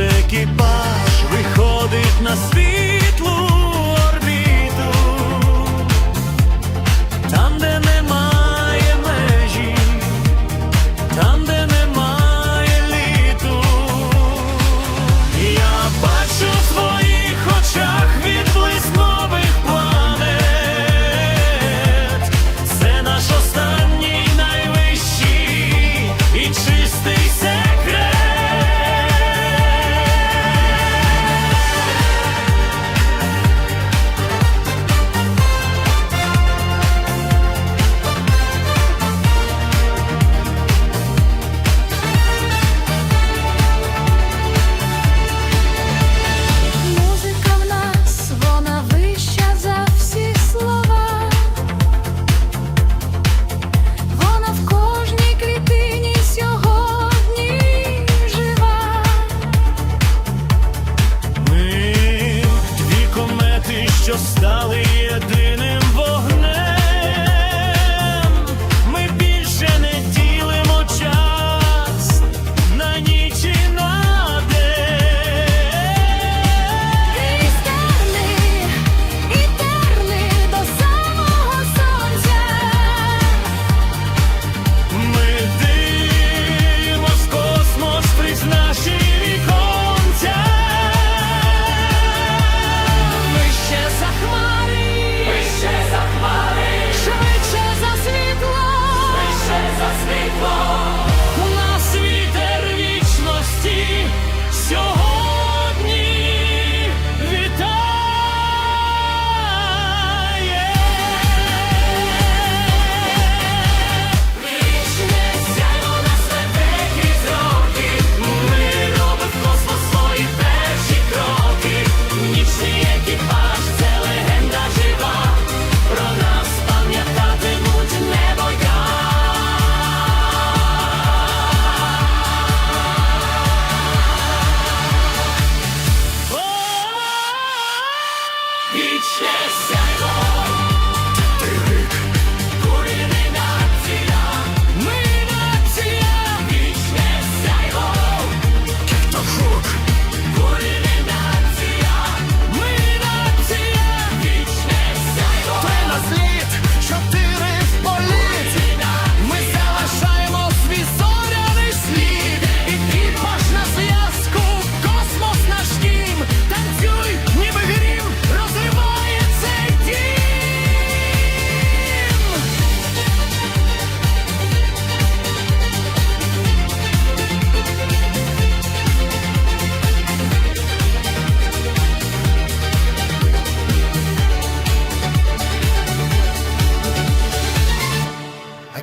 екіпаж виходить на світлу.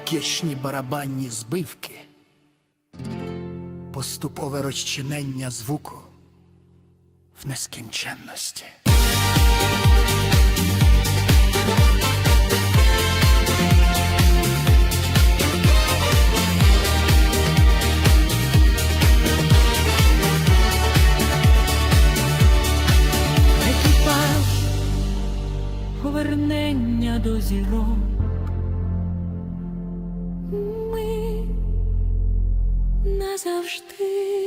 кишні барабанні збивки, поступове розчинення звуку в нескінченності. Екіпаж повернення до зірок назавжди.